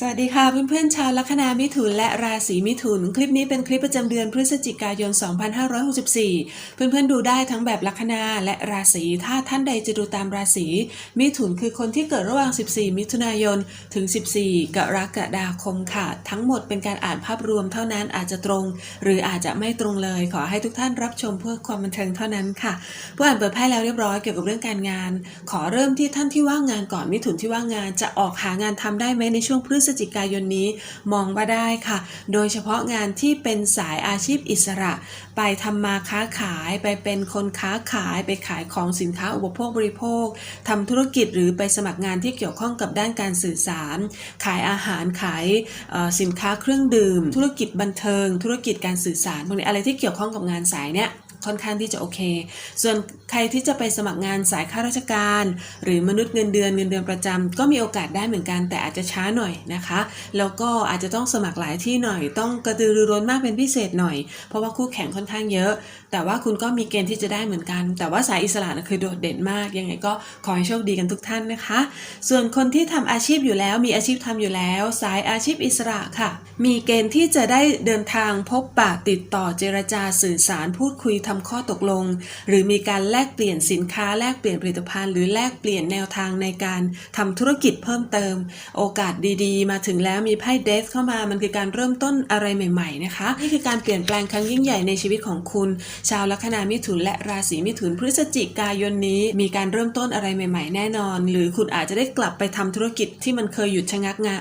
สวัสดีค่ะเพื่อนๆชาวลัคนามิถุนและราศีมิถุน คลิปนี้เป็นคลิปประจำเดือนพฤศจิกายน 2564 เพื่อนๆดูได้ทั้งแบบลัคนาและราศีถ้าท่านใดจะดูตามราศีมิถุนคือคนที่เกิดระหว่าง 14 มิถุนายนถึง 14 กรกฎาคมค่ะ ทั้งหมดเป็นการอ่านภาพรวมเท่านั้นอาจจะตรง หรืออาจจะไม่ตรงเลย ขอให้ทุกท่านรับชมเพื่อความบันเทิงเท่านั้นค่ะผู้อ่านเปิดไพ่แล้วเรียบร้อยเกี่ยวกับเรื่องการงาน ขอเริ่มที่ท่านที่ว่างงานก่อนมิถุนที่ว่างงานจะออกหางานทำได้ไหมในช่วงพฤศศจิกายนนี้มองว่าได้ค่ะ โดยเฉพาะงานที่เป็นสายอาชีพอิสระ ไปทำมาค้าขายไปเป็นคนค้าขายไปขายของสินค้าอุปโภคบริโภคทำธุรกิจหรือไปสมัครงานที่เกี่ยวข้องกับด้านการสื่อสาร ขายอาหารขายสินค้าเครื่องดื่ม ธุรกิจบันเทิง ธุรกิจการสื่อสารพวกนี้อะไรที่เกี่ยวข้องกับงานสายเนี้ยค่อนข้างที่จะโอเค ส่วนใครที่จะไปสมัครงานสายข้าราชการ หรือมนุษย์เงินเดือนเงินเดือนประจำก็มีโอกาสได้เหมือนกันแต่อาจจะช้าหน่อยนะคะ แล้วก็อาจจะต้องสมัครหลายที่หน่อย ต้องกระตือรือร้นมากเป็นพิเศษหน่อย เพราะว่าคู่แข่งค่อนข้างเยอะ แต่ว่าคุณก็มีเกณฑ์ที่จะได้เหมือนกัน แต่ว่าสายอิสระนะคือโดดเด่นมาก ยังไงก็ขอให้โชคดีกันทุกท่านนะคะ ส่วนคนที่ทำอาชีพอยู่แล้ว มีอาชีพทำอยู่แล้ว สายอาชีพอิสระค่ะ มีเกณฑ์ที่จะได้เดินทางพบปะติดต่อเจรจาสื่อสารพูดคุยทำข้อตกลง หรือมีการแลกเปลี่ยนสินค้าแลกเปลี่ยนผลิตภัณฑ์หรือแลกเปลี่ยนแนวทางในการทำธุรกิจเพิ่มเติม โอกาสดีมาถึงแล้วมีไพ่เดสเข้ามามันคือการเริ่มต้นอะไรใหม่ๆนะคะนี่คือการเปลี่ยนแปลงครั้งยิ่งใหญ่ในชีวิตของคุณ ชาวลัคนามิถุนและราศีมิถุนพฤศจิกายนนี้ มีการเริ่มต้นอะไรใหม่ ๆ แน่นอน หรือคุณอาจจะได้กลับไปทำธุรกิจที่มันเคยหยุดชะงักงา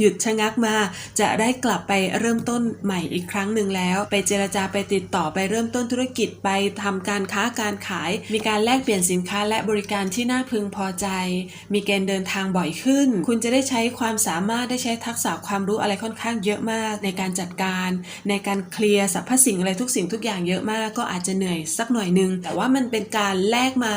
หยุดชะงักมา จะได้กลับไปเริ่มต้นใหม่อีกครั้งหนึ่งแล้ว ไปเจรจาไปติดต่อไปเริ่มต้นธุรกิจไปทำการค้าการขาย มีการแลกเปลี่ยนสินค้าและบริการที่น่าพึงพอใจ มีเกณฑ์เดินทางบ่อยขึ้น คุณจะได้ใช้ความสามารถได้ใช้ทักษะความรู้อะไรค่อนข้างเยอะมาก ในการจัดการ ในการเคลียร์สรรพสิ่งอะไรทุกสิ่งทุกอย่างเยอะมากก็อาจจะเหนื่อยสักหน่อยนึง แต่ว่ามันเป็นการแลกมา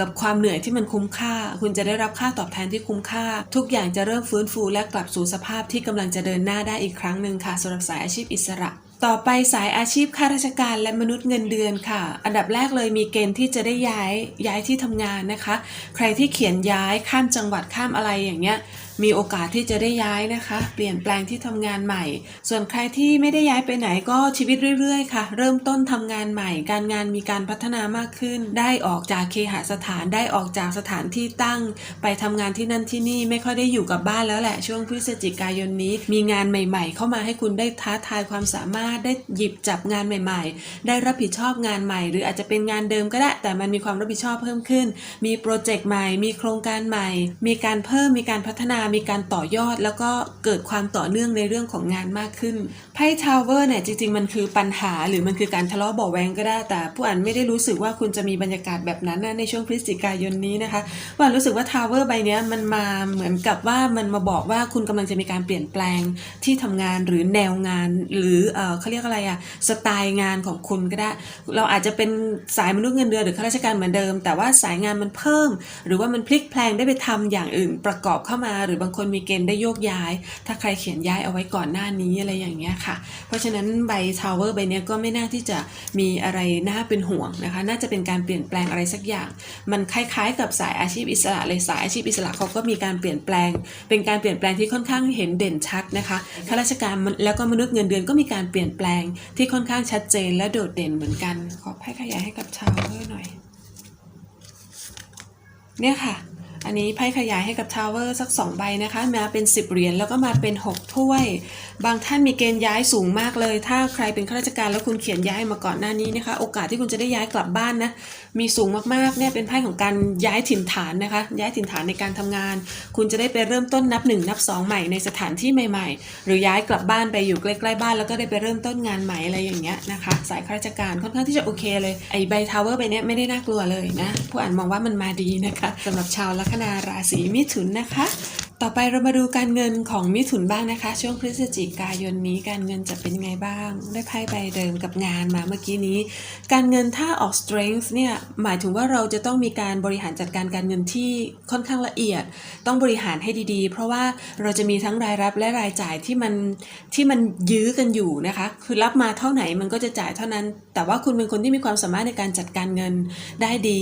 กับความเหนื่อยที่มันคุ้มค่า คุณจะได้รับค่าตอบแทนที่คุ้มค่า ทุกอย่างจะเริ่มฟื้นฟูและกลับสู่สภาพที่กำลังจะเดินหน้าได้อีกครั้งหนึ่งค่ะสำหรับสายอาชีพอิสระต่อไปสายอาชีพข้าราชการและมนุษย์เงินเดือนค่ะ อันดับแรกเลยมีเกณฑ์ที่จะได้ย้ายย้ายที่ทำงานนะคะ ใครที่เขียนย้ายข้ามจังหวัดข้ามอะไรอย่างเงี้ย มีโอกาสที่จะได้ย้ายนะคะ เปลี่ยนแปลงที่ทำงานใหม่ ส่วนใครที่ไม่ได้ย้ายไปไหนก็ชีวิตเรื่อยๆค่ะ เริ่มต้นทำงานใหม่ การงานมีการพัฒนามากขึ้น ได้ออกจากเคหสถานได้ออกจากสถานที่ตั้ง ไปทำงานที่นั่นที่นี่ไม่ค่อยได้อยู่กับบ้านแล้วแหละช่วงพฤศจิกายนนี้ มีงานใหม่ ๆ เข้ามาให้คุณได้ท้าทายความสามารถได้หยิบจับงานใหม่ ๆ ได้รับผิดชอบงานใหม่ หรืออาจจะเป็นงานเดิมก็ได้ แต่มันมีความรับผิดชอบเพิ่มขึ้น มีโปรเจกต์ใหม่ มีโครงการใหม่ มีการเพิ่มมีการพัฒนามีการต่อยอดแล้วก็เกิดความต่อเนื่องในเรื่องของงานมากขึ้นไพ่ทาวเวอร์เนี่ยจริงๆ มันคือปัญหาหรือมันคือการทะเลาะเบาะแวงก็ได้ แต่ผู้อ่านไม่ได้รู้สึกว่าคุณจะมีบรรยากาศแบบนั้นนะในช่วงพฤศจิกายนนี้นะคะผู้อ่านรู้สึกว่าทาวเวอร์ใบเนี้ยมันมาเหมือนกับว่ามันมาบอกว่าคุณกำลังจะมีการเปลี่ยนแปลงที่ทำงานหรือแนวงาน หรือเออเขาเรียกอะไรอะสไตล์งานของคุณก็ได้ เราอาจจะเป็นสายมนุษย์เงินเดือนหรือข้าราชการเหมือนเดิม แต่ว่าสายงานมันเพิ่ม หรือว่ามันพลิกแพลงได้ไปทำอย่างอื่นประกอบเข้ามาหรือบางคนมีเกณฑ์ได้โยกย้าย ถ้าใครเขียนย้ายเอาไว้ก่อนหน้านี้อะไรอย่างเงี้ยค่ะ เพราะฉะนั้นใบทาวเวอร์ใบเนี้ยก็ไม่น่าที่จะมีอะไรน่าเป็นห่วงนะคะ น่าจะเป็นการเปลี่ยนแปลงอะไรสักอย่าง มันคล้ายๆ กับสายอาชีพอิสระเลยสายอาชีพอิสระเขาก็มีการเปลี่ยนแปลง เป็นการเปลี่ยนแปลงที่ค่อนข้างเห็นเด่นชัดนะคะข้าราชการแล้วก็มนุษย์เงินเดือนก็มีการเปลี่ยนแปลงที่ค่อนข้างชัดเจนและโดดเด่นเหมือนกัน ขอให้ขยายให้กับชาวเวอร์หน่อย เนี่ยค่ะ อันนี้ไพ่ขยายให้กับทาวเวอร์สัก 2 ใบนะคะ มาเป็น 10 เหรียญแล้วก็มาเป็น 6 ถ้วย บางท่านมีเกณฑ์ย้ายสูงมากเลย ถ้าใครเป็นข้าราชการแล้วคุณเขียนย้ายมาก่อนหน้านี้นะคะ โอกาสที่คุณจะได้ย้ายกลับบ้านนะ มีสูงมากๆเนี่ยเป็นไพ่ของการย้ายถิ่นฐานนะคะ ย้ายถิ่นฐานในการทำงาน คุณจะได้ไปเริ่มต้นนับ 1 นับ 2 ใหม่ในสถานที่ใหม่ ๆ หรือย้ายกลับบ้านไปอยู่ใกล้ๆบ้านแล้วก็ได้ไปเริ่มต้นงานใหม่อะไรอย่างเงี้ยนะคะ สายข้าราชการค่อนข้างที่จะโอเคเลย ไอ้ใบทาวเวอร์ใบเนี้ยไม่ได้น่ากลัวเลยนะ ผู้อ่านมองว่ามันมาดีนะคะสำหรับชาวลัคนาราศีมิถุนนะคะ ต่อไปเรามาดูการเงินของมิถุนบ้างนะคะ ช่วงพฤศจิกายนนี้การเงินจะเป็นยังไงบ้างได้ไพ่ใบเดิมกับงานมาเมื่อกี้นี้ การเงินถ้าออก strength เนี่ยหมายถึงว่าเราจะต้องมีการบริหารจัดการการเงินที่ค่อนข้างละเอียด ต้องบริหารให้ดีๆ เพราะว่าเราจะมีทั้งรายรับและรายจ่ายที่มันที่มันยื้อกันอยู่นะคะ คือรับมาเท่าไหนมันก็จะจ่ายเท่านั้น แต่ว่าคุณเป็นคนที่มีความสามารถในการจัดการเงินได้ดี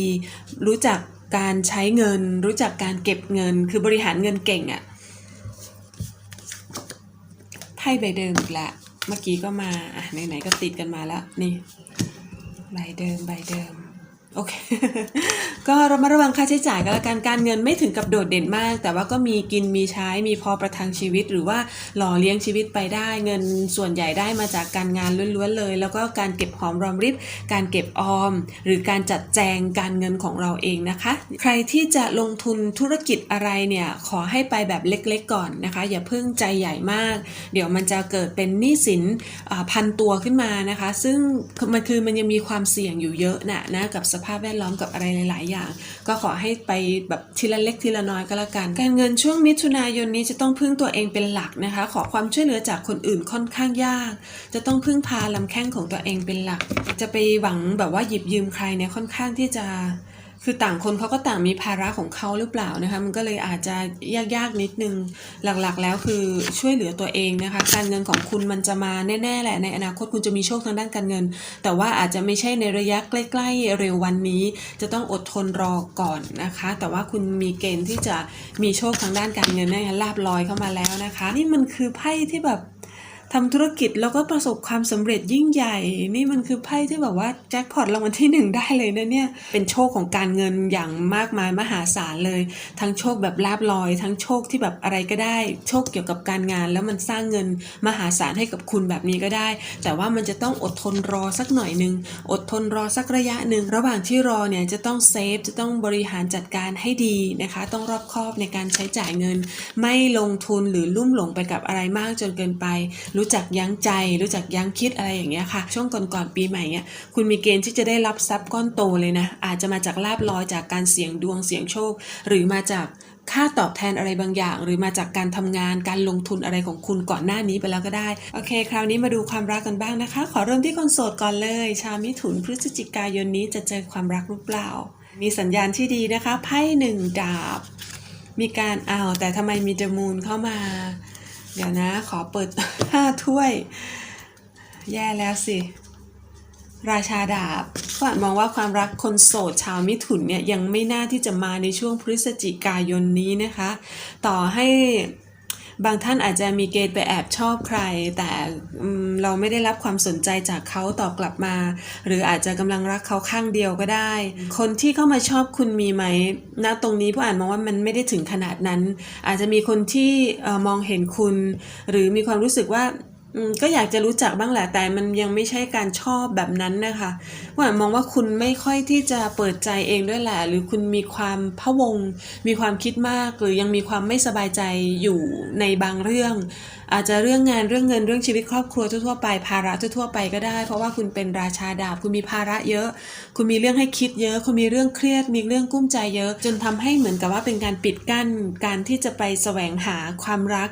รู้จัก การใช้เงิน รู้จักการเก็บเงิน คือบริหารเงินเก่งอะ่ะไพ่ใบเดิมอีกละเมื่อกี้ก็มาอะไหนๆก็ติดกันมาแล้วนี่ใบเดิมใบเดิม โอเค ก็เรามาระวังค่าใช้จ่ายก็แล้วกันการเงินไม่ถึงกับโดดเด่นมาก แต่ว่าก็มีกินมีใช้มีพอประทังชีวิต หรือว่าหล่อเลี้ยงชีวิตไปได้ เงินส่วนใหญ่ได้มาจากการงานล้วนๆเลย แล้วก็การเก็บหอมรอมริบ การเก็บออม หรือการจัดแจงการเงินของเราเองนะคะ ใครที่จะลงทุนธุรกิจอะไรเนี่ยขอให้ไปแบบเล็กๆก่อนนะคะ อย่าเพิ่งใจใหญ่มาก เดี๋ยวมันจะเกิดเป็นหนี้สินพันตัวขึ้นมานะคะ ซึ่งมันคือมันยังมีความเสี่ยงอยู่เยอะนะนะกับสภาพแวดล้อมกับอะไรหลาย ๆ อย่าง ก็ขอให้ไปแบบทีละเล็กทีละน้อยก็แล้วกัน การเงินช่วงมิถุนายนนี้จะต้องพึ่งตัวเองเป็นหลักนะคะ ขอความช่วยเหลือจากคนอื่นค่อนข้างยาก จะต้องพึ่งพาลำแข้งของตัวเองเป็นหลัก จะไปหวังแบบว่าหยิบยืมใครเนี่ยค่อนข้างที่จะ คือต่างคนเขาก็ต่างมีภาระของเขาหรือเปล่านะคะ มันก็เลยอาจจะยากๆนิดนึง หลักๆ แล้วคือช่วยเหลือตัวเองนะคะ การเงินของคุณมันจะมาแน่ๆแหละ ในอนาคตคุณจะมีโชคทางด้านการเงิน แต่ว่าอาจจะไม่ใช่ในระยะใกล้ๆเร็ววันนี้ จะต้องอดทนรอก่อนนะคะ แต่ว่าคุณมีเกณฑ์ที่จะมีโชคทางด้านการเงินนะคะลาบลอยเข้ามาแล้วนะคะ นี่มันคือไพ่ที่แบบ ทำธุรกิจแล้วก็ประสบความสำเร็จยิ่งใหญ่ นี่มันคือไพ่ที่แบบว่าแจ็คพอตรางวัลที่หนึ่งได้เลยนะเนี่ย เป็นโชคของการเงินอย่างมากมายมหาศาลเลย ทั้งโชคแบบลาบลอย ทั้งโชคที่แบบอะไรก็ได้ โชคเกี่ยวกับการงาน แล้วมันสร้างเงินมหาศาลให้กับคุณแบบนี้ก็ได้ แต่ว่ามันจะต้องอดทนรอสักหน่อยหนึ่งอดทนรอสักระยะหนึ่งระหว่างที่รอเนี่ยจะต้องเซฟจะต้องบริหารจัดการให้ดีนะคะ ต้องรอบคอบในการใช้จ่ายเงิน ไม่ลงทุนหรือลุ่มหลงไปกับอะไรมากจนเกินไปรู้จักยั้งใจ รู้จักยั้งคิดอะไรอย่างเงี้ยค่ะ ช่วงก่อนๆปีใหม่เนี่ยคุณมีเกณฑ์ที่จะได้รับทรัพย์ก้อนโตเลยนะ อาจจะมาจากลาบลอยจากการเสี่ยงดวงเสี่ยงโชค หรือมาจากค่าตอบแทนอะไรบางอย่าง หรือมาจากการทำงานการลงทุนอะไรของคุณก่อนหน้านี้ไปแล้วก็ได้โอเค คราวนี้มาดูความรักกันบ้างนะคะ ขอเริ่มที่คนโสดก่อนเลย ชาวมิถุนพฤศจิกายนนี้จะเจอความรักหรือเปล่า มีสัญญาณที่ดีนะคะไพ่หนึ่งดาบ มีการอ้าวแต่ทำไมมีเดมูนเข้ามา เดี๋ยวนะ ขอเปิดห้าถ้วย แย่แล้วสิ ราชาดาบก็อาจมองว่าความรักคนโสดชาวมิถุนเนี่ยยังไม่น่าที่จะมาในช่วงพฤศจิกายนนี้นะคะ ต่อให้ บางท่านอาจจะมีเกณฑ์ไปแอบชอบใคร แต่เราไม่ได้รับความสนใจจากเขาตอบกลับมา หรืออาจจะกำลังรักเขาข้างเดียวก็ได้ คนที่เข้ามาชอบคุณมีไหมณตรงนี้ผู้อ่านมองว่ามันไม่ได้ถึงขนาดนั้น อาจจะมีคนที่มองเห็นคุณ หรือมีความรู้สึกว่า อืมก็อยากจะรู้จักบ้างแหละ แต่มันยังไม่ใช่การชอบแบบนั้นนะคะว่านมองว่าคุณไม่ค่อยที่จะเปิดใจเองด้วยแหละ หรือคุณมีความพะวง มีความคิดมาก หรือยังมีความไม่สบายใจอยู่ในบางเรื่องอาจจะเรื่องงานเรื่องเงินเรื่องชีวิตครอบครัวทั่วๆไป ภาระทั่วๆไปก็ได้ เพราะว่าคุณเป็นราชาดาบคุณมีภาระเยอะ คุณมีเรื่องให้คิดเยอะ คุณมีเรื่องเครียด มีเรื่องกุ้มใจเยอะ จนทำให้เหมือนกับว่าเป็นการปิดกั้นการที่จะไปแสวงหาความรัก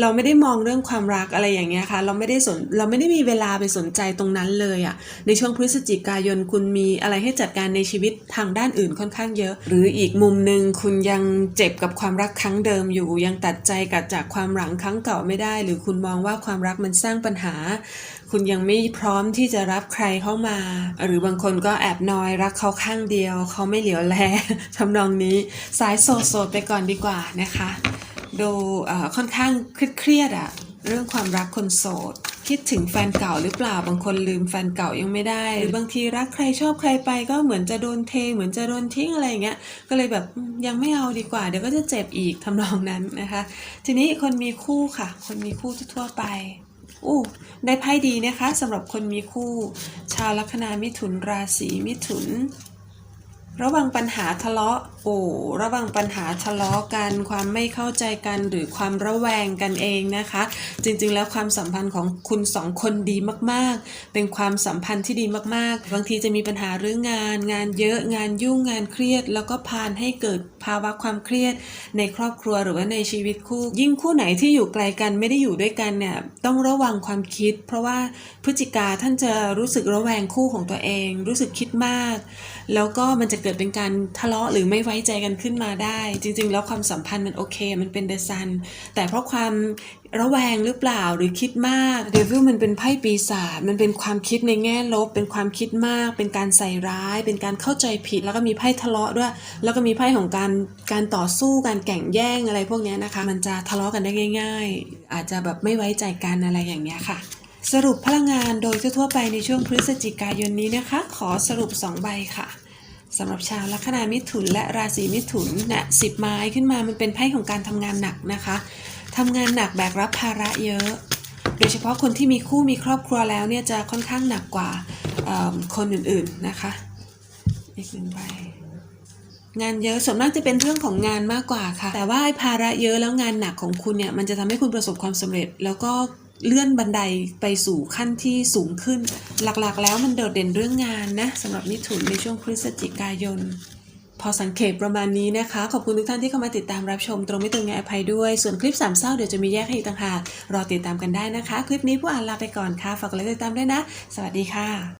เราไม่ได้มองเรื่องความรักอะไรอย่างเงี้ยค่ะ เราไม่ได้สนเราไม่ได้มีเวลาไปสนใจตรงนั้นเลยอะ่ะในช่วงพฤศจิกายนคุณมีอะไรให้จัดการในชีวิตทางด้านอื่นค่อนข้างเยอะ หรืออีกมุมหนึ่งคุณยังเจ็บกับความรักครั้งเดิมอยู่ยังตัดใจกับจากความหลังครั้งเก่าไม่ได้หรือคุณมองว่าความรักมันสร้างปัญหา คุณยังไม่พร้อมที่จะรับใครเข้ามา หรือบางคนก็แอบนอยรักเขาข้างเดียว เขาไม่เหลียวแลทำนองนี้สายโสดๆไปก่อนดีกว่านะคะ ดูค่อนข้างเครียดๆอะ เรื่องความรักคนโสด คิดถึงแฟนเก่าหรือเปล่าบางคนลืมแฟนเก่ายังไม่ได้หรือบางทีรักใครชอบใครไปก็เหมือนจะโดนเท เหมือนจะโดนทิ้งอะไรอย่างเงี้ยก็เลยแบบยังไม่เอาดีกว่า เดี๋ยวก็จะเจ็บอีกทำนองนั้นนะคะ ทีนี้คนมีคู่ค่ะ คนมีคู่ทั่วไปอู้ได้ไพ่ดีนะคะสำหรับคนมีคู่ ชาวลัคนามิถุนราศีมิถุน ระวังปัญหาทะเลาะ โอ้ระวังปัญหาทะเลาะกัน ความไม่เข้าใจกันหรือความระแวงกันเองนะคะ จริงๆ แล้วความสัมพันธ์ของคุณสองคนดีมากๆ เป็นความสัมพันธ์ที่ดีมากๆ บางทีจะมีปัญหาเรื่องงาน งานเยอะงานยุ่งงานเครียด แล้วก็พานให้เกิดภาวะความเครียด ในครอบครัวหรือว่าในชีวิตคู่ ยิ่งคู่ไหนที่อยู่ไกลกันไม่ได้อยู่ด้วยกันเนี่ยต้องระวังความคิด เพราะว่าพฤศจิกาท่านจะรู้สึกระแวงคู่ของตัวเอง รู้สึกคิดมาก แล้วก็มันจะเกิดเป็นการทะเลาะหรือไม่ไว้ใจกันขึ้นมาได้ จริง ๆ แล้วความสัมพันธ์มันโอเค มันเป็นเดซันแต่เพราะความระแวงหรือเปล่าหรือคิดมากเดวิลมันเป็นไพ่ปีศาจมันเป็นความคิดในแง่ลบ เป็นความคิดมาก เป็นการใส่ร้าย เป็นการเข้าใจผิด แล้วก็มีไพ่ทะเลาะด้วย แล้วก็มีไพ่ของการการต่อสู้การแข่งแย่งอะไรพวกนี้นะคะ มันจะทะเลาะกันได้ง่าย ๆ อาจจะแบบไม่ไว้ใจกันอะไรอย่างเงี้ยค่ะ สรุปพลังงานโดยทั่วไปในช่วงพฤศจิกายนนี้นะคะ ขอสรุป 2 ใบค่ะ สำหรับชาวลัคนามิถุนและราศีมิถุนนะสิบไม้ขึ้นมามันเป็นไพ่ของการทำงานหนักนะคะทำงานหนักแบกรับภาระเยอะ โดยเฉพาะคนที่มีคู่มีครอบครัวแล้วเนี่ยจะค่อนข้างหนักกว่าคนอื่นๆนะคะอีกหนึ่งใบงานเยอะส่วนมากจะเป็นเรื่องของงานมากกว่าค่ะ แต่ว่าภาระเยอะแล้วงานหนักของคุณเนี่ยมันจะทำให้คุณประสบความสำเร็จ แล้วก็ เลื่อนบันไดไปสู่ขั้นที่สูงขึ้น หลักๆ แล้วมันโดดเด่นเรื่องงานนะสำหรับมิถุนในช่วงพฤศจิกายน พอสังเกตประมาณนี้นะคะ ขอบคุณทุกท่านที่เข้ามาติดตามรับชม ตรงไม่ตรงไงอภัยด้วย ส่วนคลิปสามเศร้าเดี๋ยวจะมีแยกให้อีกต่างหากรอติดตามกันได้นะคะ คลิปนี้ผู้อ่านลาไปก่อนค่ะฝากกดไลค์ติดตามด้วยนะ สวัสดีค่ะ